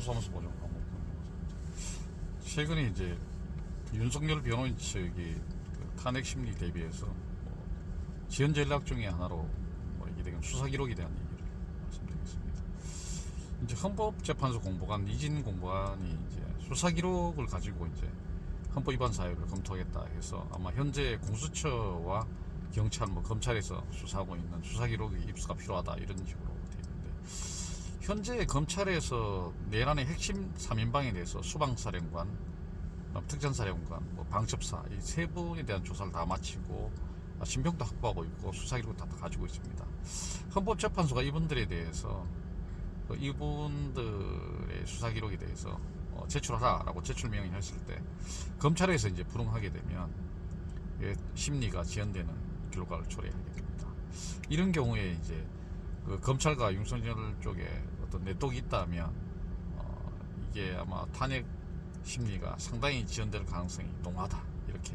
민주사무소 보존 과목 최근에 이제 윤석열 변호인 측이 그 탄핵 심리 대비해서 뭐 지연 전략 중에 하나로 뭐 이게 되게 수사 기록에 대한 얘기를 말씀드리겠습니다. 이제 헌법재판소 공보관 이진 공보관이 이제 수사 기록을 가지고 이제 헌법 위반 사유를 검토하겠다 해서 아마 현재 공수처와 경찰 뭐 검찰에서 수사하고 있는 수사 기록이 입수가 필요하다 이런 식으로 현재 검찰에서 내란의 핵심 3인방에 대해서 수방사령관, 그다음 특전사령관, 뭐 방첩사 이 세 분에 대한 조사를 다 마치고 아, 신병도 확보하고 있고 수사 기록 다 가지고 있습니다. 헌법재판소가 이분들에 대해서 그 이분들의 수사 기록에 대해서 어, 제출하라라고 제출 명령을 했을 때 검찰에서 이제 불응하게 되면 예, 심리가 지연되는 결과를 초래하게 됩니다. 이런 경우에 이제 그 검찰과 윤석열 쪽에 어떤 내독이 있다면 어, 이게 아마 탄핵 심리가 상당히 지연될 가능성이 농하다. 이렇게